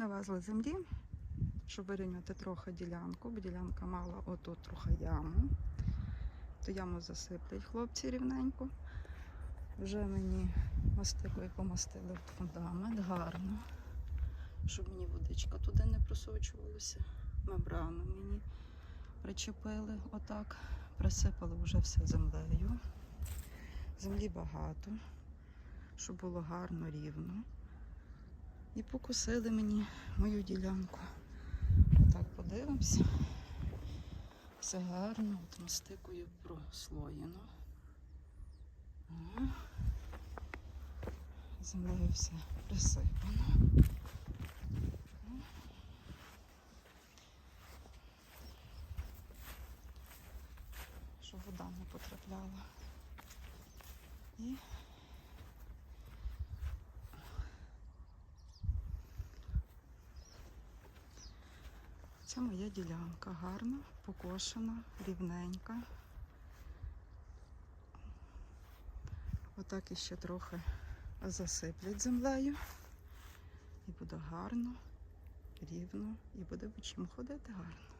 Навезли землі, щоб вирівняти трохи ділянку, бо ділянка мала отут трохи яму. То яму засиплять хлопці рівненько. Вже мені мастикою помастили фундамент гарно, щоб мені водичка туди не просочувалася. Мембрану мені причепили отак, присипали вже все землею. Землі багато, щоб було гарно, рівно. І покусили мені мою ділянку. Так, подивимося. Все гарно, от мастикою прослоєно. Землею все присипано. О. Щоб вода не потрапляла. І Це моя ділянка гарна, покошена, рівненька. Отак іще трохи засиплять землею. І буде гарно, рівно, і буде чим ходити гарно.